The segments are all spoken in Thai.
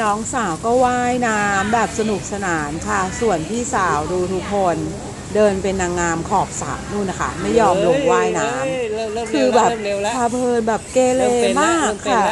น้องสาวก็ว่ายน้ำแบบสนุกสนานค่ะ ส่วนพี่สาวดูทุกคนเดินเป็นนางงามขอบสระนู่นนะคะ ไม่ยอมลงว่ายน้เฮ้ยเริ่มเริ่มำคือแบบเร็วแล้วพาเพลินแบบเกเรเริ่มเป็นแล้วมากเริ่มเป็นค่ะ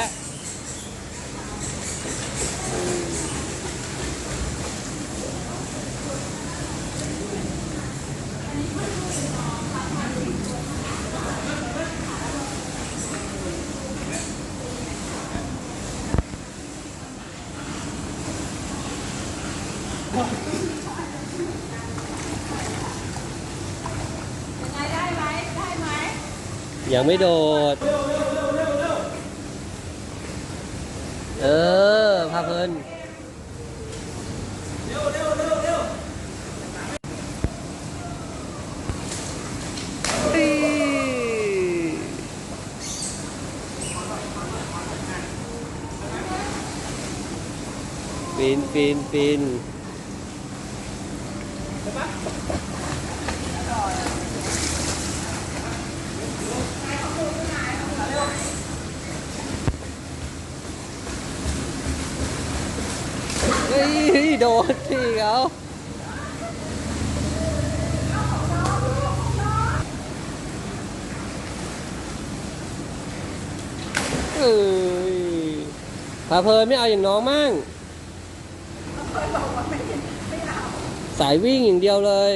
ยังไม่โดด เออ พาเพลินปีนปีนปีน ยโดนที่เขาเอ้ยพาเพลินไม่เอาอย่างน้องมั่งสายวิ่งอย่างเดียวเลย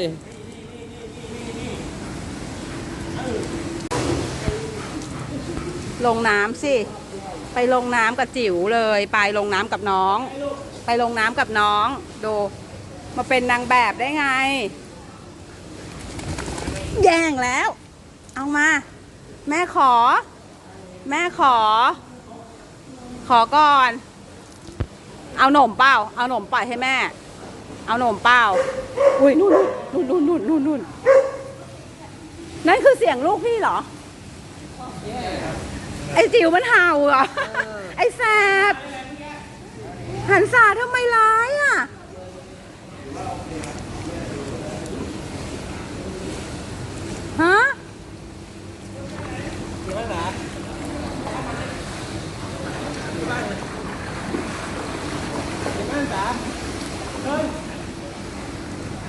ลงน้ำสิ ไปลงน้ำกับจิ๋วเลย ไปลงน้ำกับน้อง ไป ลงน้ำกับน้อง ดู มาเป็นนางแบบได้ไง แย่งแล้ว เอามา แม่ขอ แม่ขอ ขอก่อน เอาหนมเปล่า เอาหนมปล่อยให้แม่ เอาหนมเปล่า อุ้ยนู่นนู่นนู่นนู่นนู่นนู่นนั่นคือเสียงลูกพี่เหรอ ไอ้จิ๋วมันเห่าเหรอ ไอ้แสบ หันษาทำไมร้ายอะ ฮะ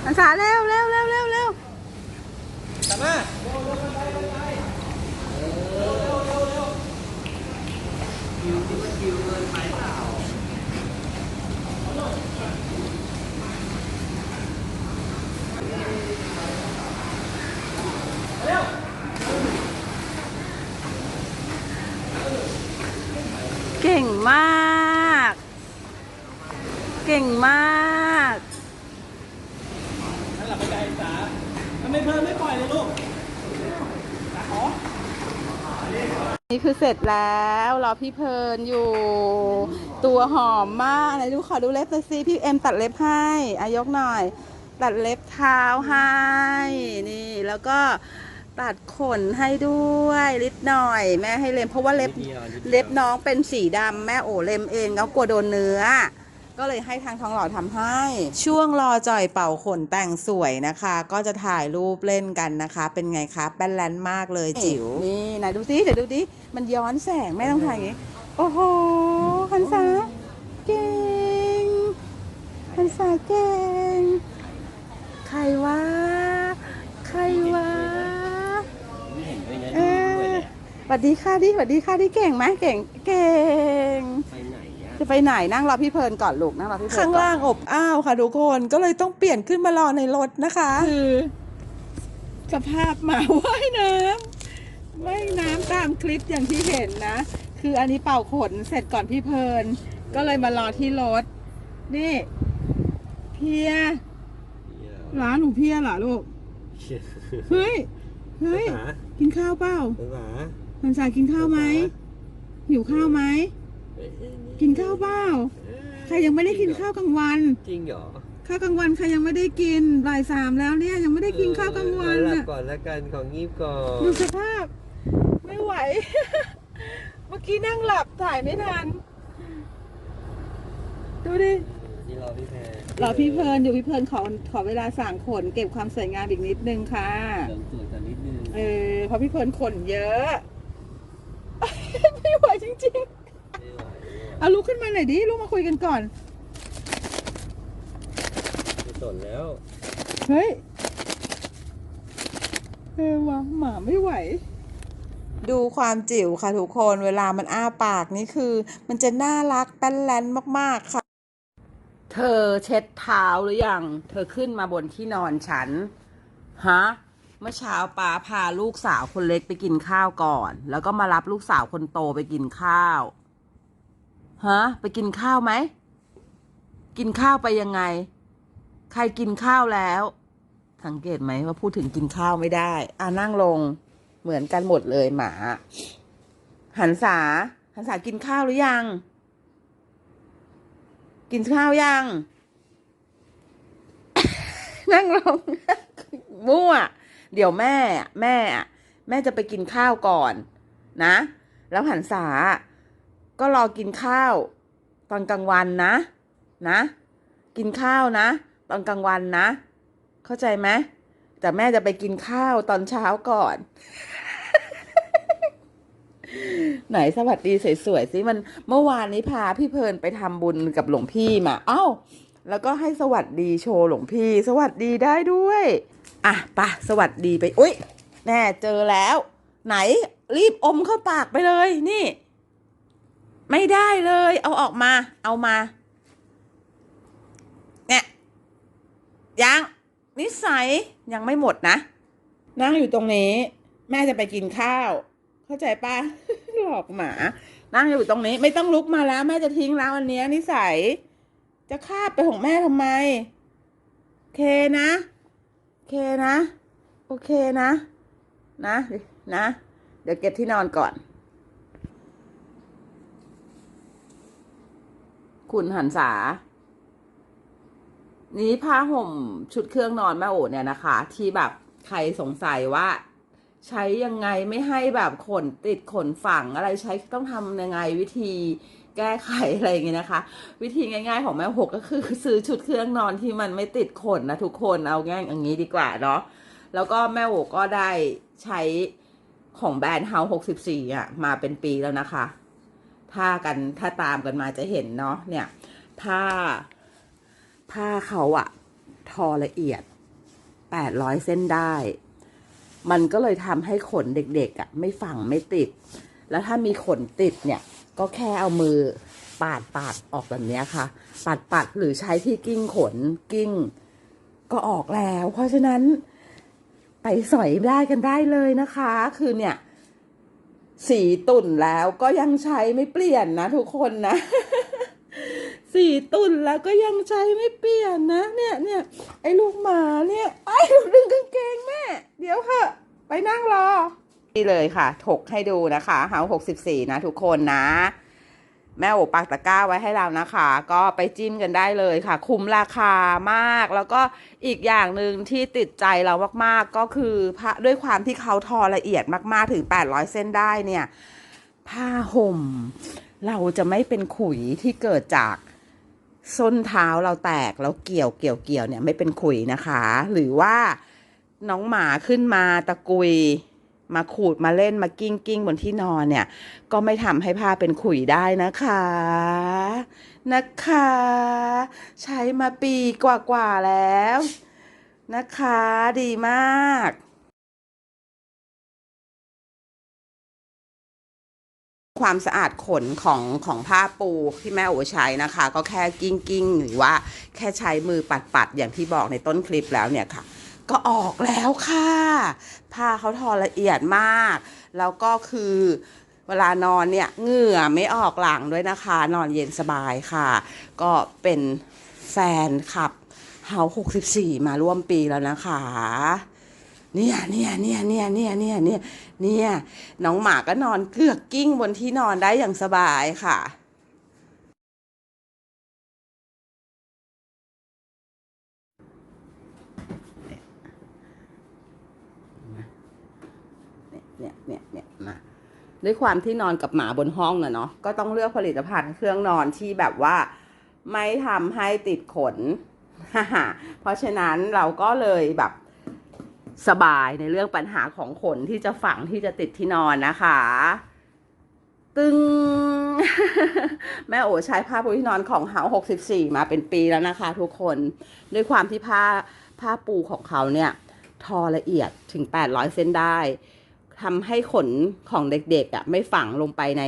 หันษาเร็วเร็วเร็วเร็วเร็วกลับมาเก่งมาก เก่งมากนั่นหลับไปใจสาทำไมเพลินไม่ปล่อยเลยลูกนี่คือเสร็จแล้วรอพี่เพลินอยู่ ตัวหอมมากไหนดูขอดูเล็บหน่อยสิพี่เอ็มตัดเล็บให้อายกหน่อย ตัดเล็บเท้าให้นี่แล้วก็ตัดขนให้ด้วยนิดหน่อย แม่ให้เล็มเพราะว่าเล็บนิดเดียวนิดเดียวเล็บน้องเป็นสีดำแม่โอเล็มเองแล้วกลัวโดนเนื้อ ก็เลยให้ทางทองหล่อทำให้ ช่วงรอจ่อยเป่าขนแต่งสวยนะคะ ก็จะถ่ายรูปเล่นกันนะคะ เป็นไงคะแป้นแลนมากเลยจิ๋วนี่ไหนดูสิเดี๋ยวดูดิมันย้อนแสงแม่ต้องถ่ายอย่างงี้ โอ้โหฮันซาเก่งฮันซาเก่งใครวะใครวะไม่เห็นด้วยไงเออสวัสดีค่ะดิสวัสดีค่ะดิเก่งไหมเก่งเก่งไปไหนอะ จะไปไหนนั่งรอพี่เพลินก่อนลูกนั่งรอพี่เพลินข้างก่อนล่างอบอ้าวค่ะทุกคนก็เลยต้องเปลี่ยนขึ้นมารอในรถนะคะ คือ สภาพหมาว่ายน้ำว่ายน้ำตามคลิปอย่างที่เห็นนะ คืออันนี้เป่าขนเสร็จก่อนพี่เพลิน ก็เลยมารอที่รถ นี่ เพียร้านหนูเพียเหรอลูกเฮ้ยเฮ้ยหากินข้าวเปล่าหาพันสายกินข้าวไหมหิวข้าวไหม กินข้าวเปล่าใครยังไม่ได้กินข้าวกลางวัน จริงเหรอข้าวกลางวันใครยังไม่ได้กินบ่ายสามแล้วเนี่ยยังไม่ได้กินข้าวกลางวันเออหลับน่ะก่อนแล้วกันของงีบก่อนดูสภาพ ไม่ไหว เมื่อกี้นั่งหลับถ่ายไม่ทันดูดินี่รอพี่แพรรอพี่เพลินอยู่พี่เพลินขอขอเวลาสั่งขนเก็บความสวยงามอีกนิดนึงค่ะเสริมสวยกันนิดนึงเออเพราะพี่เพลินขนเยอะ ไม่ไหวจริงไเอาลุกขึ้นมาหน่อยดิลุกมาคุยกันก่อน ไม่สนแล้ว เฮ้ยเออวะหมาไม่ไหว ดูความจิ๋วค่ะทุกคนเวลามันอ้าปากนี่คือ มันจะน่ารักแป้นแลนมากๆค่ะ เธอเช็ดเท้าหรือยัง เธอขึ้นมาบนที่นอนฉัน ฮะ เมื่อเช้าป้าพาลูกสาวคนเล็กไปกินข้าวก่อน แล้วก็มารับลูกสาวคนโตไปกินข้าว ฮะไปกินข้าวไหม กินข้าวไปยังไง ใครกินข้าวแล้ว สังเกตไหมว่าพูดถึงกินข้าวไม่ได้ อ่านั่งลงเหมือนกันหมดเลยหมา หันษา หันษากินข้าวหรือยัง กินข้าวยัง นั่งลงมั่ว เดี๋ยวแม่ แม่ แม่จะไปกินข้าวก่อน นะ แล้วหันษา ก็รอกินข้าว ตอนกลางวันนะ นะ กินข้าวนะ ตอนกลางวันนะ เข้าใจไหมแต่แม่จะไปกินข้าวตอนเช้าก่อน ไหนสวัสดีสวยๆสิมันเมื่อวานนี้พาพี่เพลินไปทำบุญกับหลวงพี่มาเอ้า แล้วก็ให้สวัสดีโชว์หลวงพี่ สวัสดีได้ด้วยอะปะสวัสดีไปอุ้ยแน่เจอแล้ว ไหนรีบอมเข้าปากไปเลยนี่ ไม่ได้เลย เอาออกมา เอามา เนี่ย ยัง นิสัยยังไม่หมดนะ นั่งอยู่ตรงนี้ แม่จะไปกินข้าว เข้าใจปะหลอกหมา นั่งอยู่ตรงนี้ ไม่ต้องลุกมาแล้ว แม่จะทิ้งแล้วอันเนี้ยนิสัย จะคาบไปของแม่ทำไมโอเคนะโอเคนะ โอเคนะ นะ นะ เดี๋ยวเก็บที่นอนก่อน คุณหันษา นี้ผ้าห่มชุดเครื่องนอนแม่โอเนี่ยนะคะ ที่แบบใครสงสัยว่า ใช้ยังไงไม่ให้แบบขนติดขนฝังอะไรใช้ต้องทำยังไงวิธีแก้ไขอะไรอย่างเงี้ยนะคะ วิธีง่าย ๆ ของแม่หกก็คือซื้อชุดเครื่องนอนที่มันไม่ติดขนนะทุกคนเอาง่ายอย่างนี้ดีกว่าเนาะแล้วก็แม่โอก็ได้ใช้ของแบรนด์เฮาหกสิบสี่อะมาเป็นปีแล้วนะคะ ถ้ากันถ้าตามกันมาจะเห็นเนาะเนี่ยผ้า ผ้าเขาอะทอละเอียด800เส้นได้ มันก็เลยทำให้ขนเด็กๆอะไม่ฝังไม่ติด แล้วถ้ามีขนติดเนี่ย ก็แค่เอามือปาดปาดออกแบบนี้ค่ะ ปาดปัดหรือใช้ที่กิ้งขนกิ้ง ก็ออกแล้ว เพราะฉะนั้นไปสอยได้กันได้เลยนะคะ คือเนี่ย สีตุ่นแล้วก็ยังใช้ไม่เปลี่ยนนะ ทุกคนนะ สี่ตุ่นแล้วก็ยังใช้ไม่เปลี่ยนนะ เนี่ยเนี่ยไอ้ลูกหมาเนี่ยไอ้ดึงกางเกงแม่เดี๋ยวเถอะไปนั่งรอนี่เลยค่ะ ถกให้ดูนะคะเฮาหกสิบสี่นะทุกคนนะ แม่โอปักตะกร้าไว้ให้เรานะคะ ก็ไปจิ้มกันได้เลยค่ะ คุ้มราคามาก แล้วก็อีกอย่างหนึ่งที่ติดใจเรามากๆก็คือผ้าด้วยความที่เขาทอละเอียดมากๆถึง 800 เส้นได้เนี่ย ผ้าห่ม เราจะไม่เป็นขุยที่เกิดจากส้นเท้าเราแตกแล้วเกี่ยวเกี่ยวเกี่ยวเนี่ยไม่เป็นขุยนะคะ หรือว่าน้องหมาขึ้นมาตะกุย มาขูดมาเล่นมากิ้งกิ้งบนที่นอนเนี่ย ก็ไม่ทำให้ผ้าเป็นขุยได้นะคะ นะคะ ใช้มาปีกว่าๆแล้ว นะคะ ดีมากความสะอาดขนของของผ้าปูที่แม่โอใช้นะคะ ก็แค่กิ้งกิ้งหรือว่าแค่ใช้มือปัดปัดๆอย่างที่บอกในต้นคลิปแล้วเนี่ยค่ะ ก็ออกแล้วค่ะผ้าเขาทอละเอียดมาก แล้วก็คือเวลานอนเนี่ยเหงื่อไม่ออกหลังด้วยนะคะ นอนเย็นสบายค่ะ ก็เป็นแฟนคลับเฮา64 มาร่วมปีแล้วนะคะเนี่ยเนี่ยเนี่ยเนี่ยเนี่ยเนี่ยเนี่ยเนี่ยน้องหมาก็นอนเกือกกิ้งบนที่นอนได้อย่างสบายค่ะ เนี่ยเนี่ยเนี่ยมาด้วยความที่นอนกับหมาบนห้องอะเนาะก็ต้องเลือกผลิตภัณฑ์เครื่องนอนที่แบบว่าไม่ทำให้ติดขน เพราะฉะนั้นเราก็เลยแบบสบายในเรื่องปัญหาของขนที่จะฝังที่จะติดที่นอนนะคะ ตึง แม่โอใช้ผ้าปูที่นอนของเฮา64มาเป็นปีแล้วนะคะ ทุกคนด้วยความที่ผ้าผ้าปูของเขาเนี่ย ทอละเอียดถึง800เส้นได้ ทำให้ขนของเด็กๆอะไม่ฝังลงไปใน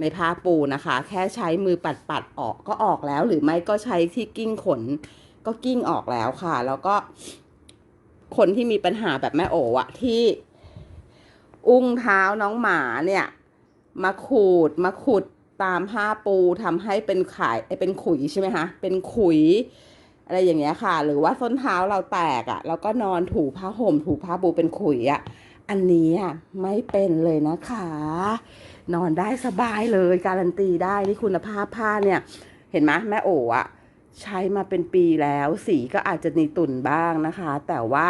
ในผ้าปูนะคะ แค่ใช้มือปัดปัดๆออกก็ออกแล้ว หรือไม่ก็ใช้ที่กิ้งขน ก็กิ้งออกแล้วค่ะ แล้วก็ คนที่มีปัญหาแบบแม่โอ๋อะที่ อุ้งเท้าน้องหมาเนี่ย มาขูดมาขุดตามผ้าปูทำให้เป็นขายเอ้ยเป็นขุยใช่ไหมคะเป็นขุย อะไรอย่างเงี้ยค่ะ หรือว่าส้นเท้าเราแตกอะ่ะ แล้วก็นอนถูผ้าห่มถูผ้าปูเป็นขุยอะ่ะ อันนี้อะไม่เป็นเลยนะคะ นอนได้สบายเลยการันตีได้นี่คุณภาพผ้าเนี่ย เห็นไหมแม่โอ๋อะใช้มาเป็นปีแล้ว สีก็อาจจะมีตุ่นบ้างนะคะ แต่ว่า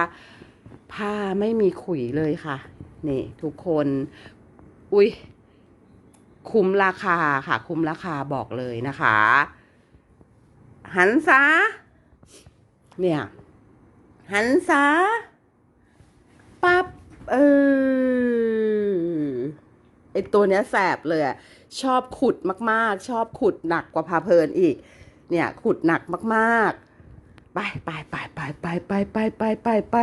ผ้าไม่มีขุยเลยค่ะ นี่ ทุกคน อุ้ยคุ้มราคาค่ะ คุ้มราคาบอกเลยนะคะ หันซาเนี่ย หันซาปับ๊บ เออไอตัวเนี้ยแสบเลยอะชอบขุดมากๆ ชอบขุดหนักกว่าพาเพลินอีก เนี่ย ขุดหนักมากๆ ไปไปไปไปไปไปไปไปไปไป